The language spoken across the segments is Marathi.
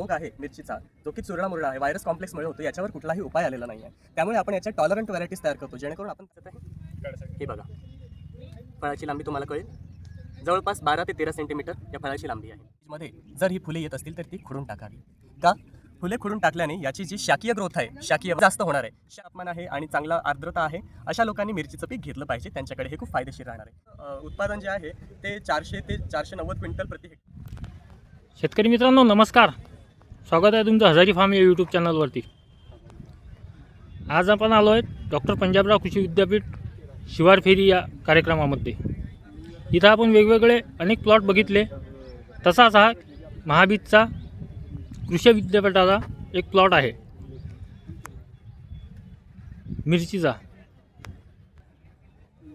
रोग आहे मिरचीचा जो की चुरडा मुरडा आहे व्हायरस कॉम्प्लेक्समुळे होतो याच्यावर कुठलाही उपाय आलेला नाही आहे त्यामुळे आपण याच्या टॉलरंट व्हरायटीज तयार करतो जेणेकरून आपण हे बघा. फळाची लांबी तुम्हाला कळेल. जवळपास बारा ते तेरा सेंटीमीटर या फळाची लांबी आहे. मध्ये जर ही फुले येत असतील तर ती खुडून टाकावी. का? फुले खुडून टाकल्याने याची जी शाकीय ग्रोथ आहे शाकीय जास्त होणार आहे. तापमान आहे आणि चांगला आर्द्रता आहे. अशा लोकांनी मिरचीचं पीक घेतलं पाहिजे त्यांच्याकडे हे खूप फायदेशीर राहणार आहे. उत्पादन जे आहे ते चारशे ते चारशे नव्वद क्विंटल प्रति हेक्टर शेतकरी मित्रांनो नमस्कार. स्वागत आहे तुमचं हजारी फार्म या यूट्यूब चॅनलवरती. आज आपण आलो आहे डॉक्टर पंजाबराव कृषी विद्यापीठ शिवार फेरी या कार्यक्रमामध्ये. इथं आपण वेगवेगळे अनेक प्लॉट बघितले. तसाच हा महाबीजचा कृषी विद्यापीठाचा एक प्लॉट आहे. मिरचीचा.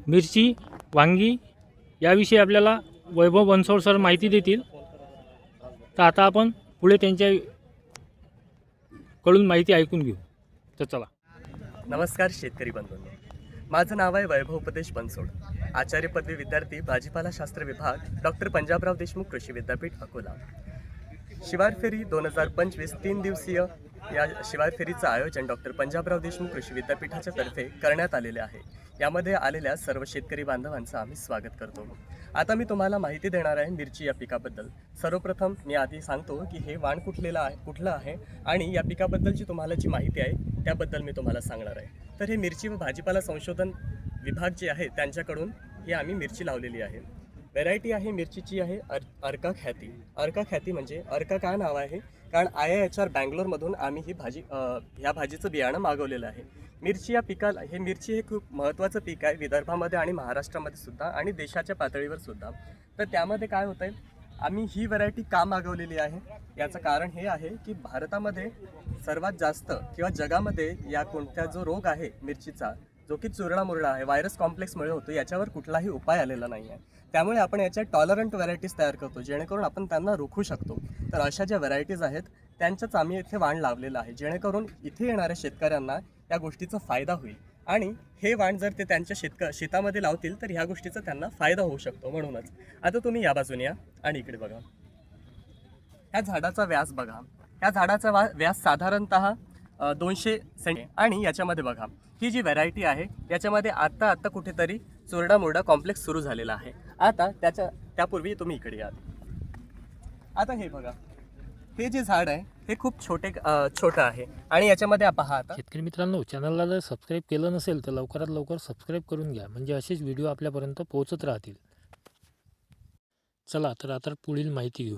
मिरची वांगी याविषयी आपल्याला वैभव बनसोड सर माहिती देतील. तर आता आपण पुढे त्यांच्या कडून माहिती ऐकून घेऊ. तर चला. नमस्कार शेतकरी बंधूंनी. माझं नाव आहे वैभव उपदेश बनसोड. आचार्य पदवी विद्यार्थी भाजीपाला शास्त्र विभाग डॉक्टर पंजाबराव देशमुख कृषी विद्यापीठ अकोला. शिवार फेरी दोन हजार पंचवीस तीन दिवसीय या शिवार फेरीचं आयोजन डॉक्टर पंजाबराव देशमुख कृषी विद्यापीठाच्या तर्फे करण्यात आलेले आहे. यामध्ये आलेल्या सर्व शेतकरी बांधवांचं आम्ही स्वागत करतो. आता मी तुम्हाला माहिती देणार आहे मिरची या पिकाबद्दल. सर्वप्रथम मी आधी सांगतो की हे वाण कुठलेलं आहे कुठलं आहे आणि या पिकाबद्दलची तुम्हाला जी माहिती आहे त्याबद्दल मी तुम्हाला सांगणार आहे. तर हे मिरची व भाजीपाला संशोधन विभाग जे आहे त्यांच्याकडून ही आम्ही मिरची लावलेली आहे. व्हेरायटी आहे मिरचीची आहे अर अर्का ख्याती. अर्का ख्याती म्हणजे अर्का काय नाव आहे? कारण आय आय एच आर बँगलोरमधून आम्ही ही भाजी ह्या भाजीचं बियाणं मागवलेलं आहे. मिरची या पिकाला हे मिरची हे खूप महत्त्वाचं पीक आहे विदर्भामध्ये आणि महाराष्ट्रामध्ये सुद्धा आणि देशाच्या पातळीवर सुद्धा. तर त्यामध्ये काय होतं आहे आम्ही ही व्हरायटी का मागवलेली आहे? याचं कारण हे आहे की भारतामध्ये सर्वात जास्त किंवा जगामध्ये या कोणत्या जो रोग आहे मिरचीचा जो की चुरडामुरडा आहे व्हायरस कॉम्प्लेक्समुळे होतो याच्यावर कुठलाही उपाय आलेला नाही आहे. त्यामुळे आपण याच्या टॉलरंट व्हरायटीज तयार करतो जेणेकरून आपण त्यांना रोखू शकतो. तर अशा ज्या व्हरायटीज आहेत त्यांच्याच आम्ही इथे वाण लावलेलं आहे. जेणेकरून इथे येणाऱ्या शेतकऱ्यांना या गोष्टीचा फायदा होईल. आणि हे वाण जर ते त्यांच्या शेतक शेतामध्ये लावतील तर ह्या गोष्टीचा त्यांना फायदा होऊ शकतो म्हणूनच. आता तुम्ही या बाजूने या आणि इकडे बघा. ह्या झाडाचा व्यास बघा. ह्या झाडाचा वा व्यास साधारणतः दोनशे सेंट आणि याच्यामध्ये बघा. ही जी व्हरायटी आहे याच्यामध्ये आत्ता आत्ता कुठेतरी चुरडा कॉम्प्लेक्स सुरू झालेला आहे. आता त्याच्या त्यापूर्वी तुम्ही इकडे या. आता हे बघा. हे जे झाड आहे हे खूप छोटे छोटं आहे. आणि याच्यामध्ये पहा आता. शेतकरी मित्रांनो चॅनलला जर सबस्क्राईब केलं नसेल तर लवकरात लवकर सबस्क्राईब करून घ्या. म्हणजे असेच व्हिडिओ आपल्यापर्यंत पोहोचत राहतील. चला तर आता पुढील माहिती घेऊ.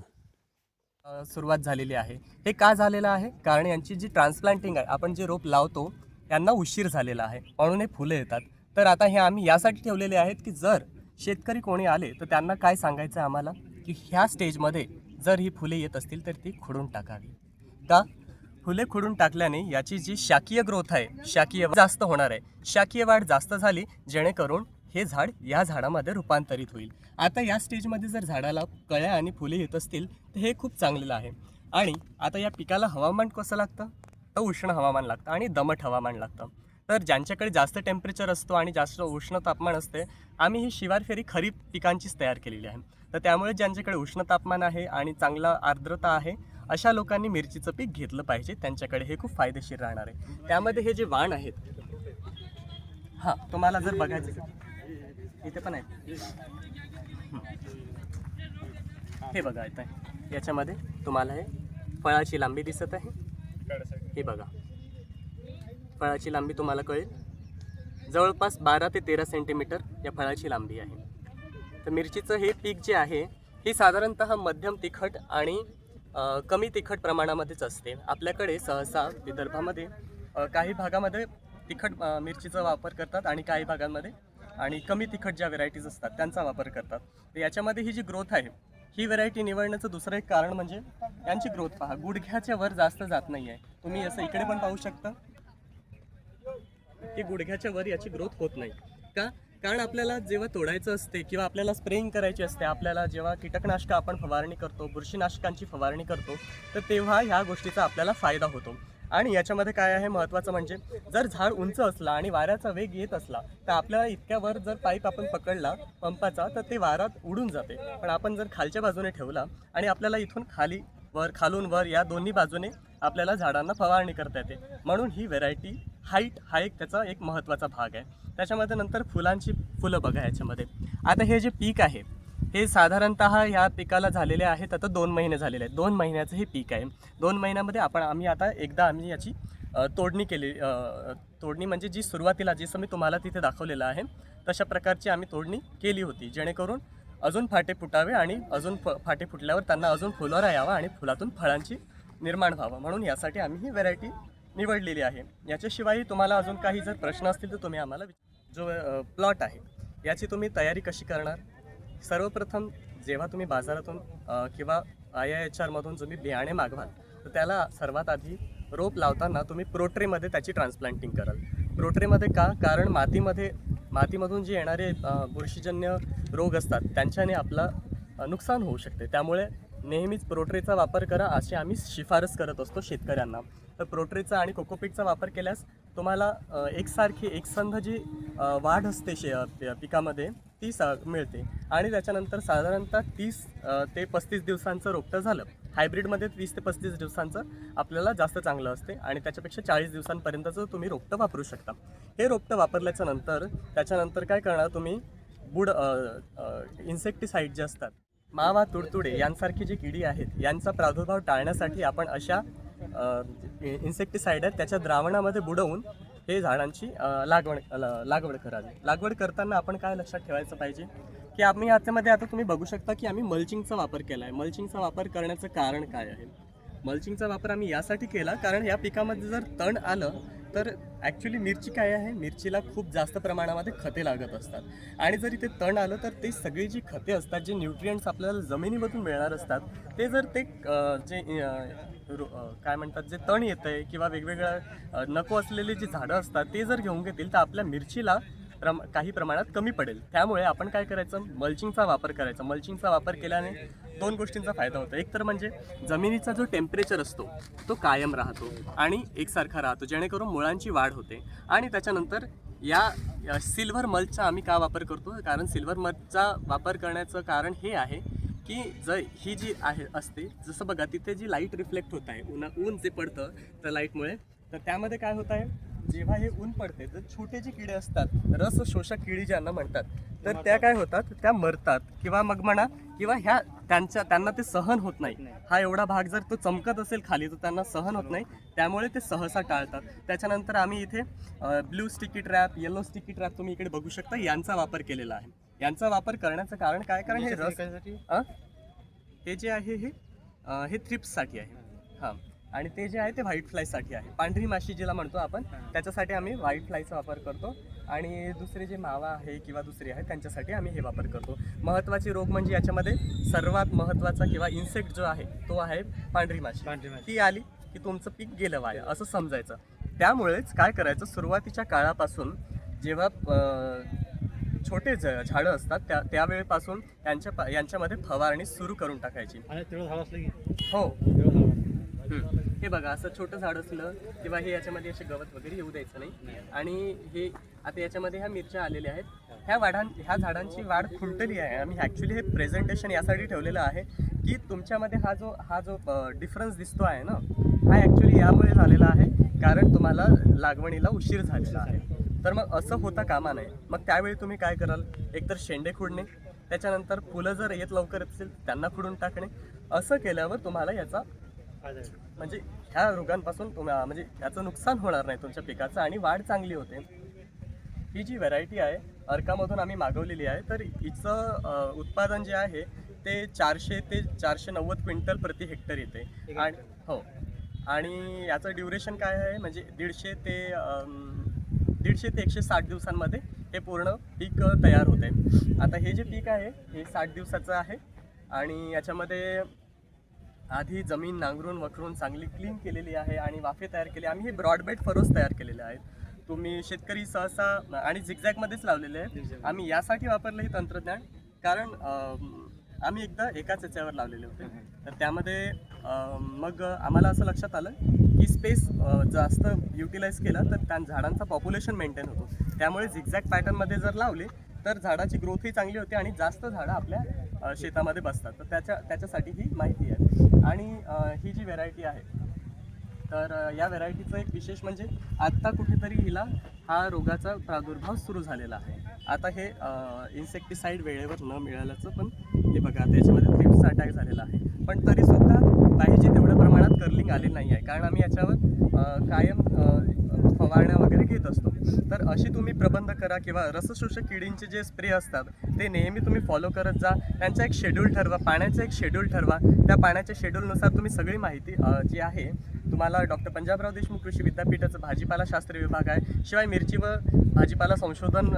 सुरुवात झालेली आहे. हे का झालेलं आहे? कारण यांची जी ट्रान्सप्लांटिंग आहे आपण जे रोप लावतो यांना उशीर झालेला आहे. म्हणून हे फुलं येतात. तर आता हे आम्ही यासाठी ठेवलेले आहेत की जर शेतकरी कोणी आले तर त्यांना काय सांगायचं आहे आम्हाला? की ह्या स्टेजमध्ये जर ही फुले येत असतील तर ती खुडून टाकावी. का फुले खुडून टाकल्याने याची जी शाकीय ग्रोथ आहे शाकीय जास्त होणार आहे. शाकीय वाढ जास्त झाली जेणेकरून हे झाड या झाडामध्ये रूपांतरित होईल. आता या स्टेजमध्ये जर झाडाला कळ्या आणि फुले येत असतील तर हे खूप चांगलेलं आहे. आणि आता या पिकाला हवामान कसं लागतं? तर उष्ण हवामान लागतं आणि दमट हवामान लागतं. तर ज्यांच्याकडे जास्त टेम्परेचर असतो आणि जास्त उष्ण तापमान असते आम्ही ही शिवार फेरी खरीप पिकांचीच तयार केलेली आहे. तर त्यामुळे ज्यांच्याकडे उष्ण तापमान आहे आणि चांगला आर्द्रता आहे अशा लोकांनी मिरचीचं पीक घेतलं पाहिजे. त्यांच्याकडे हे खूप फायदेशीर राहणार आहे. त्यामध्ये हे जे वाण आहेत हां तुम्हाला जर बघायचं इथे पण आहे हे बघा येत आहे याच्यामध्ये तुम्हाला हे फळाची लांबी दिसत आहे. हे बघा. फळाची लांबी तुम्हाला कळेल. जवळपास बारा ते तेरा सेंटीमीटर या फळाची लांबी आहे. तर मिरचीचं हे पीक जे आहे ही साधारणतः मध्यम तिखट आणि कमी तिखट प्रमाणामध्येच असते. आपल्याकडे सहसा विदर्भामध्ये काही भागामध्ये तिखट मिरचीचा वापर करतात आणि काही भागांमध्ये आणि कमी तिखट ज्या व्हेरायटीज असतात त्यांचा वापर करतात. तर याच्यामध्ये ही जी ग्रोथ आहे ही व्हेरायटी निवडण्याचं दुसरं एक कारण म्हणजे यांची ग्रोथ पहा. गुडघ्याच्या वर जास्त जात नाही आहे तुम्ही असं इकडे पण पाहू शकता. की गुडघ्याच्या वर याची ग्रोथ होत नाही. का? कारण आपल्याला जेव्हा तोडायचं असते किंवा आपल्याला स्प्रेइंग करायची असते आपल्याला जेव्हा कीटकनाशकं आपण फवारणी करतो बुरशीनाशकांची फवारणी करतो तर तेव्हा ह्या गोष्टीचा आपल्याला फायदा होतो. आणि याच्यामध्ये काय आहे महत्त्वाचं म्हणजे जर झाड उंच असला आणि वाऱ्याचा वेग येत असला तर आपल्याला इतक्यावर जर पाईप आपण पकडला पंपाचा तर ते वारात उडून जाते. पण आपण जर खालच्या बाजूने ठेवला आणि आपल्याला इथून खाली वर खालून वर या दोन्ही बाजूने आपल्याला झाडांना फवारणी करता येते. म्हणून ही व्हेरायटी हाईट हा एक त्याचा एक महत्त्वाचा भाग आहे. त्याच्यामध्ये नंतर फुलांची फुलं बघा याच्यामध्ये. आता हे जे पीक आहे हे साधारणत ह्या पिकाला झालेले आहेत आता दोन महिने झालेले आहेत. दोन महिन्याचं हे पीक आहे. दोन महिन्यामध्ये आपण आम्ही आता एकदा आम्ही याची तोडणी केली तोडणी म्हणजे जी सुरुवातीला जसं मी तुम्हाला तिथे दाखवलेलं आहे तशा प्रकारची आम्ही तोडणी केली होती. जेणेकरून अजून फाटे फुटावे आणि अजून फ फाटे फुटल्यावर त्यांना अजून फुलोरा यावा आणि फुलातून फळांची निर्माण व्हावं. म्हणून यासाठी आम्ही ही व्हेरायटी निवडलेली आहे. याच्याशिवायही तुम्हाला अजून काही जर प्रश्न असतील तर तुम्ही आम्हाला जो प्लॉट आहे याची तुम्ही तयारी कशी करणार? सर्वप्रथम जेव्हा तुम्ही बाजारातून किंवा आय आय एच आरमधून तुम्ही बियाणे मागवाल तर त्याला सर्वात आधी रोप लावताना तुम्ही प्रोट्रेमध्ये त्याची ट्रान्सप्लांटिंग कराल. प्रोट्रेमध्ये का? कारण मातीमध्ये मातीमधून जे येणारे बुरशीजन्य रोग असतात त्यांच्याने आपलं नुकसान होऊ शकते. त्यामुळे नेहमीच प्रोट्रेचा वापर करा अशी आम्ही शिफारस करत असतो शेतकऱ्यांना. तर प्रोट्रेचा आणि कोकोपीटचा वापर केल्यास तुम्हाला एकसारखी एकसंध जी वाढ असते शे पिकामध्ये ती सा मिळते. आणि त्याच्यानंतर साधारणतः तीस ते पस्तीस दिवसांचं रोपटं झालं. हायब्रिडमध्ये वीस ते पस्तीस दिवसांचं आपल्याला जास्त चांगलं असते आणि त्याच्यापेक्षा चाळीस दिवसांपर्यंतचं तुम्ही रोपटं वापरू शकता. हे रोपटं वापरल्याच्या नंतर त्याच्यानंतर काय करणार तुम्ही? बुड इन्सेक्टिसाईड जे असतात मावा तुडतुडे यांसारखी जी किडी आहेत यांचा प्रादुर्भाव टाळण्यासाठी आपण अशा इन्सेक्टिसाईड आहेत त्याच्या द्रावणामध्ये बुडवून हे झाडांची लागवड लागवड करावी. लागवड करताना आपण काय लक्षात ठेवायचं पाहिजे? की आम्ही याच्यामध्ये आता तुम्ही बघू शकता की आम्ही मल्चिंगचा वापर केला आहे मल्चिंगचा वापर करण्याचं कारण काय आहे? मल्चिंगचा वापर आम्ही यासाठी केला कारण या पिकामध्ये जर तण आलं तर ॲक्च्युली मिरची काय आहे? मिरचीला खूप जास्त प्रमाणामध्ये खते लागत असतात. आणि जरी ते तण आलं तर ते सगळी जी खते असतात जे न्यूट्रियंट्स आपल्याला जमिनीमधून मिळणार असतात ते जर ते जे रो- काय म्हणतात जे तण येतं आहे किंवा वेगवेगळ्या नको असलेली जी झाडं असतात ते जर घेऊन घेतील तर आपल्या मिरचीला प्रम काही प्रमाणात कमी पडेल. त्यामुळे आपण काय करायचं? मल्चिंगचा वापर करायचा. मल्चिंगचा वापर केल्याने दोन गोष्टींचा फायदा होतो. एक तर म्हणजे जमिनीचा जो टेम्परेचर असतो तो कायम राहतो आणि एकसारखा राहतो जेणेकरून मुळांची वाढ होते. आणि त्याच्यानंतर या सिल्वर मल्चचा आम्ही का वापर करतो? कारण सिल्वर मल्चचा वापर करण्याचं कारण हे आहे की जर ही जी आहे असते जसं बघा तिथे जी लाइट रिफ्लेक्ट होत आहे उन्हा ऊन जे पडतं त्या लाईटमुळे तर त्यामध्ये काय होत आहे? जेव्हा हे ऊन पडते तर छोटे जे किडे असतात रस शोषक किडी ज्यांना म्हणतात तर त्या काय होतात? त्या मरतात. किंवा मग म्हणा किंवा ह्या त्यांच्या त्यांना ते सहन होत नाही. हा एवढा भाग जर तो चमकत असेल खाली तर त्यांना सहन होत नाही. त्यामुळे ते सहसा टाळतात. त्याच्यानंतर आम्ही इथे blue sticky trap yellow sticky trap तुम्ही इकडे बघू शकता यांचा वापर केलेला आहे. यांचा वापर करण्याचं कारण काय? कारण हे रस? हे जे आहे हे हे थ्रिप्ससाठी आहे. हां. आणि ते जे आहे ते व्हाईट फ्लायसाठी आहे. पांढरी माशी जिला म्हणतो आपण त्याच्यासाठी आम्ही व्हाईट फ्लायचा वापर करतो. आणि दुसरे जे मावा आहे किंवा दुसरे आहे त्यांच्यासाठी आम्ही हे वापर करतो. महत्त्वाचे रोग म्हणजे याच्यामध्ये सर्वात महत्त्वाचा किंवा इन्सेक्ट जो आहे तो आहे पांढरी माशी. ती आली की तुमचं पीक गेलं वाया असं समजायचं. त्यामुळेच काय करायचं सुरुवातीच्या काळापासून जेव्हा छोटे झ झाडं असतात त्या त्यावेळेपासून यांच्या पा- यांच्यामध्ये फवारणी सुरू करून टाकायची. हो. हे बघा असं छोटं झाड असलं किंवा हे याच्यामध्ये असे गवत वगैरे येऊ द्यायचं नाही. आणि हे आता याच्यामध्ये ह्या मिरच्या आलेल्या आहेत. ह्या वाढां ह्या झाडांची वाढ खुंटली आहे. आम्ही ॲक्च्युली हे प्रेझेंटेशन यासाठी ठेवलेलं आहे की तुमच्यामध्ये हा जो हा जो डिफरन्स दिसतो आहे ना हा ॲक्च्युली यामुळे झालेला आहे. कारण तुम्हाला लागवणीला उशीर झालेला आहे. तर मग असं होता कामा नये. मग त्यावेळी तुम्ही काय कराल? एकतर शेंडे खुडणे त्याच्यानंतर फुलं जर येत लवकर असतील त्यांना खुडून टाकणे. असं केल्यावर तुम्हाला याचा म्हणजे ह्या रोगांपासून तुम्हा म्हणजे याचं नुकसान होणार नाही तुमच्या पिकाचं आणि वाढ चांगली होते. ही जी व्हरायटी आहे अर्कामधून आम्ही मागवलेली आहे तर हिचं उत्पादन जे आहे ते चारशे ते चारशे नव्वद क्विंटल प्रति हेक्टर येते. आणि हो. आणि याचं ड्युरेशन काय आहे? म्हणजे दीडशे ते दीडशे ते एकशे साठ दिवसांमध्ये हे पूर्ण पीक तयार होते. आता हे जे पीक आहे हे साठ दिवसाचं आहे. आणि याच्यामध्ये आधी जमीन नांगरून वखरून चांगली क्लीन केलेली आहे आणि वाफे तयार केले. आम्ही हे ब्रॉडबेड फरोस तयार केलेले आहेत. तुम्ही शेतकरी सहसा आणि झिगझॅगमध्येच लावलेले आहेत. आम्ही यासाठी वापरलं हे तंत्रज्ञान. कारण आम्ही एकदा एकाच याच्यावर लावलेले होते. तर त्यामध्ये मग आम्हाला असं लक्षात आलं की स्पेस जास्त युटिलाइज केलं तर त्या झाडांचं पॉप्युलेशन मेंटेन होतो. त्यामुळे झिगझॅग पॅटर्नमध्ये जर लावले तर झाडाची ग्रोथही चांगली होते आणि जास्त झाडं आपल्या शेतामध्ये बसतात. तर त्याच्या त्याच्यासाठी ही माहिती आहे. आणि ही जी व्हेरायटी आहे तर या व्हेरायटीचं एक विशेष म्हणजे आत्ता कुठेतरी हिला हा रोगाचा प्रादुर्भाव सुरू झालेला आहे. आता हे इन्सेक्टिसाईड वेळेवर न मिळाल्याचं पण हे बघा त्याच्यामध्ये थ्रिप्स अटॅक झालेला आहे. पण तरीसुद्धा पाहिजे तेवढ्या प्रमाणात कर्लिंग आले नाही आहे कारण आम्ही याच्यावर कायम फवारण्या वगैरे घेत असतो. तर अशी तुम्ही प्रबंध करा किंवा रसशोषक किडींचे जे स्प्रे असतात ते नेहमी तुम्ही फॉलो करत जा. त्यांचा एक शेड्यूल ठरवा पाण्याचा एक शेड्यूल ठरवा. त्या पाण्याच्या शेड्यूलनुसार तुम्ही सगळी माहिती जी आहे तुम्हाला डॉक्टर पंजाबराव देशमुख कृषी विद्यापीठाचं भाजीपाला शास्त्र विभाग आहे. शिवाय मिरची व भाजीपाला संशोधन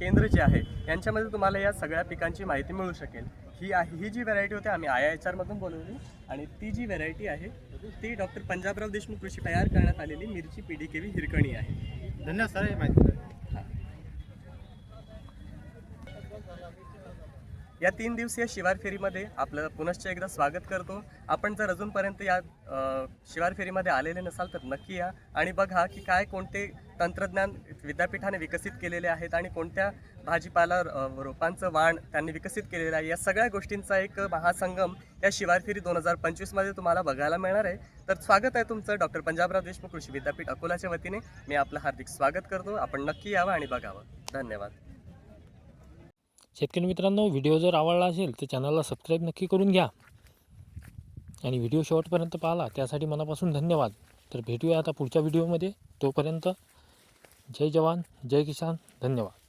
केंद्र जे आहे यांच्यामध्ये तुम्हाला या सगळ्या पिकांची माहिती मिळू शकेल. ही आहे ही जी व्हरायटी होती आम्ही आय एच आरमधून बोलवली. आणि ती जी व्हरायटी आहे ती डॉक्टर पंजाबराव देशमुख कृषी तयार करण्यात आलेली मिरची पी डी केवी हिरकणी आहे. धन्यवाद सर हे माहिती या तीन दिवसीय शिवार फेरीमध्ये आपलं पुनश्च एकदा स्वागत करतो. आपण जर अजूनपर्यंत या शिवार फेरीमध्ये आलेले नसाल तर नक्की या आणि बघा की काय कोणते तंत्रज्ञान विद्यापीठाने विकसित केलेले आहेत आणि कोणत्या भाजीपाला रोपांचं वाण त्यांनी विकसित केलेलं आहे. या सगळ्या गोष्टींचा एक महासंगम या शिवार फेरी दोन हजार पंचवीसमध्ये तुम्हाला बघायला मिळणार आहे. तर स्वागत आहे तुमचं डॉक्टर पंजाबराव देशमुख कृषी विद्यापीठ अकोलाच्या वतीने. मी आपलं हार्दिक स्वागत करतो. आपण नक्की यावं आणि बघावं. धन्यवाद. शेतकरी मित्रांनो व्हिडिओ जर आवडला असेल तर चॅनलला सबस्क्राईब नक्की करून घ्या. आणि व्हिडिओ शेवटपर्यंत पाहिला त्यासाठी मनापासून धन्यवाद. तर भेटूया आता पुढच्या व्हिडिओमध्ये. तोपर्यंत जय जवान जय किसान धन्यवाद.